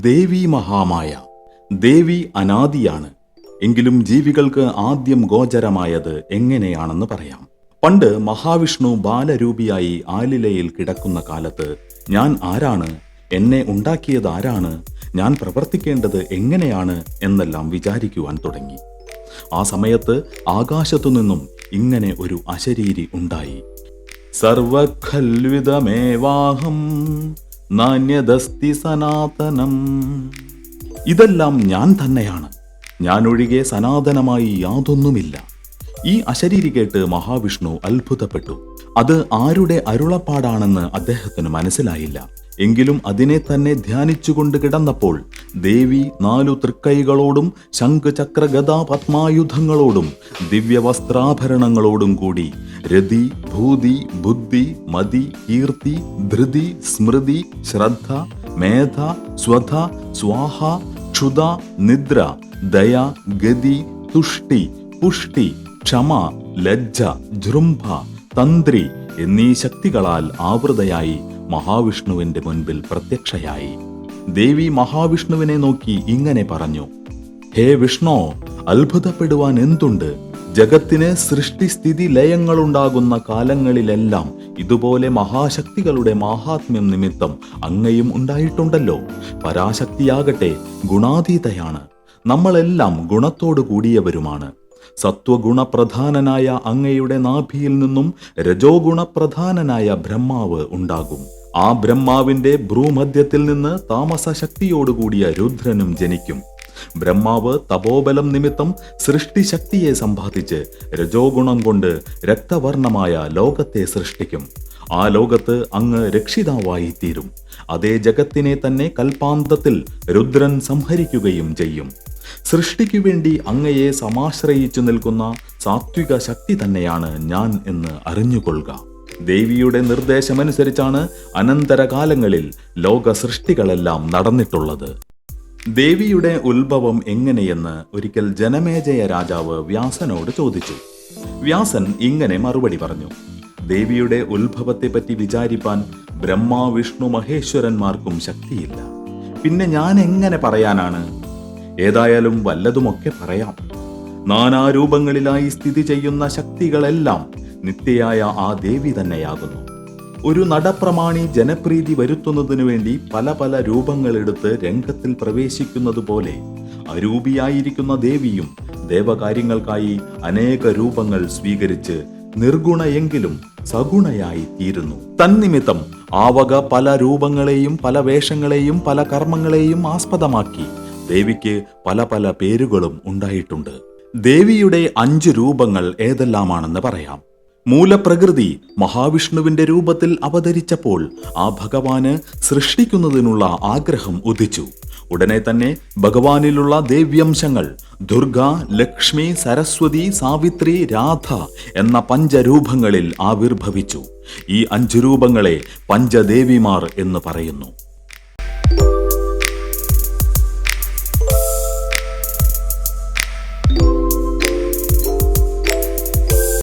ദേവി മഹാമായ ദേവി അനാദിയാണ്. എങ്കിലും ജീവികൾക്ക് ആദ്യം ഗോചരമായത് എങ്ങനെയാണെന്ന് പറയാം. പണ്ട് മഹാവിഷ്ണു ബാലരൂപിയായി ആലിലയിൽ കിടക്കുന്ന കാലത്ത് ഞാൻ ആരാണ് എന്നെ ഉണ്ടാക്കിയത് ആരാണ് ഞാൻ പ്രവർത്തിക്കേണ്ടത് എങ്ങനെയാണ് എന്നെല്ലാം വിചാരിക്കുവാൻ തുടങ്ങി. ആ സമയത്ത് ആകാശത്തു നിന്നും ഇങ്ങനെ ഒരു അശരീരി ഉണ്ടായി. സർവഖൽവിതമേവാഹം നാണ്യദസ്തി സനാതനം ഇതെല്ലാം ഞാൻ തന്നെയാണ്. ഞാൻ സനാതനമായി യാതൊന്നുമില്ല. ഈ അശരീരി കേട്ട് മഹാവിഷ്ണു അത്ഭുതപ്പെട്ടു. അത് ആരുടെ അരുളപ്പാടാണെന്ന് അദ്ദേഹത്തിന് മനസ്സിലായില്ല. എങ്കിലും അതിനെ തന്നെ ധ്യാനിച്ചുകൊണ്ട് കിടന്നപ്പോൾ ദേവി നാലു തൃക്കൈകളോടും ശംഖ് ചക്ര പത്മായുധങ്ങളോടും ദിവ്യവസ്ത്രാഭരണങ്ങളോടും കൂടി രതി ഭൂതി ബുദ്ധി മതി കീർത്തി ധൃതി സ്മൃതി ശ്രദ്ധ മേധ സ്വധ സ്വാഹ ക്ഷുത നിദ്ര ദയ ഗതി തുഷ്ടി പുഷ്ടി ക്ഷമ ലജ്ജ ജൃംഭ തന്ത്രി എന്നീ ശക്തികളാൽ ആവൃതയായി മഹാവിഷ്ണുവിന്റെ മുൻപിൽ പ്രത്യക്ഷയായി. ദേവി മഹാവിഷ്ണുവിനെ നോക്കി ഇങ്ങനെ പറഞ്ഞു ഹേ വിഷ്ണു അത്ഭുതപ്പെടുവാൻ എന്തുണ്ട്? ജഗത്തിന് സൃഷ്ടിസ്ഥിതി ലയങ്ങളുണ്ടാകുന്ന കാലങ്ങളിലെല്ലാം ഇതുപോലെ മഹാശക്തികളുടെ മഹാത്മ്യം നിമിത്തം അങ്ങയും ഉണ്ടായിട്ടുണ്ടല്ലോ. പരാശക്തിയാകട്ടെ ഗുണാതീതയാണ്. നമ്മളെല്ലാം ഗുണത്തോടു കൂടിയവരുമാണ്. സത്വഗുണപ്രധാനനായ അങ്ങയുടെ നാഭിയിൽ നിന്നും രജോഗുണപ്രധാനനായ ബ്രഹ്മാവ് ഉണ്ടാകും. ആ ബ്രഹ്മാവിന്റെ ഭ്രൂമധ്യത്തിൽ നിന്ന് താമസ ശക്തിയോടുകൂടിയ രുദ്രനും ജനിക്കും. ബ്രഹ്മാവ് തപോബലം നിമിത്തം സൃഷ്ടിശക്തിയെ സമ്പാദിച്ച് രജോഗുണം കൊണ്ട് രക്തവർണമായ ലോകത്തെ സൃഷ്ടിക്കും. ആ ലോകത്ത് അങ്ങ് രക്ഷിതാവായി തീരും അതേ ജഗത്തിനെ തന്നെ കൽപാന്തത്തിൽ രുദ്രൻ സംഹരിക്കുകയും ചെയ്യും. സൃഷ്ടിക്കു വേണ്ടി അങ്ങയെ സമാശ്രയിച്ചു നിൽക്കുന്ന സാത്വിക ശക്തി തന്നെയാണ് ഞാൻ എന്ന് അറിഞ്ഞുകൊള്ളുക. ദേവിയുടെ നിർദ്ദേശമനുസരിച്ചാണ് അനന്തരകാലങ്ങളിൽ ലോക സൃഷ്ടികളെല്ലാം നടന്നിട്ടുള്ളത്. ദേവിയുടെ ഉത്ഭവം എങ്ങനെയെന്ന് ഒരിക്കൽ ജനമേജയ രാജാവ് വ്യാസനോട് ചോദിച്ചു. വ്യാസൻ ഇങ്ങനെ മറുപടി പറഞ്ഞു. ദേവിയുടെ ഉത്ഭവത്തെപ്പറ്റി വിചാരിപ്പാൻ ബ്രഹ്മ വിഷ്ണു മഹേശ്വരന്മാർക്കും ശക്തിയില്ല. പിന്നെ ഞാൻ എങ്ങനെ പറയാനാണ്? ഏതായാലും വല്ലതുമൊക്കെ പറയാം. നാനാരൂപങ്ങളിലായി സ്ഥിതി ചെയ്യുന്ന ശക്തികളെല്ലാം നിത്യയായ ആ ദേവി തന്നെയാകുന്നു. ഒരു നടപ്രമാണി ജനപ്രീതി വരുത്തുന്നതിനു വേണ്ടി പല പല രൂപങ്ങളെടുത്ത് രംഗത്തിൽ പ്രവേശിക്കുന്നത് പോലെ അരൂപിയായിരിക്കുന്ന ദേവിയും ദേവകാര്യങ്ങൾക്കായി അനേക രൂപങ്ങൾ സ്വീകരിച്ച് നിർഗുണയെങ്കിലും സഗുണയായി തീരുന്നു തന്നിമിത്തം ആവക പല രൂപങ്ങളെയും പല വേഷങ്ങളെയും പല കർമ്മങ്ങളെയും ആസ്പദമാക്കി ദേവിക്ക് പല പല പേരുകളും ഉണ്ടായിട്ടുണ്ട്. ദേവിയുടെ അഞ്ച് രൂപങ്ങൾ ഏതെല്ലാമാണെന്ന് പറയാം. മൂലപ്രകൃതി മഹാവിഷ്ണുവിന്റെ രൂപത്തിൽ അവതരിച്ചപ്പോൾ ആ ഭഗവാന് സൃഷ്ടിക്കുന്നതിനുള്ള ആഗ്രഹം ഉദിച്ചു. ഉടനെ തന്നെ ഭഗവാനിലുള്ള ദേവ്യംശങ്ങൾ ദുർഗ ലക്ഷ്മി സരസ്വതി സാവിത്രി രാധ എന്ന പഞ്ചരൂപങ്ങളിൽ ആവിർഭവിച്ചു. ഈ അഞ്ചു രൂപങ്ങളെ പഞ്ചദേവിമാർ എന്ന് പറയുന്നു.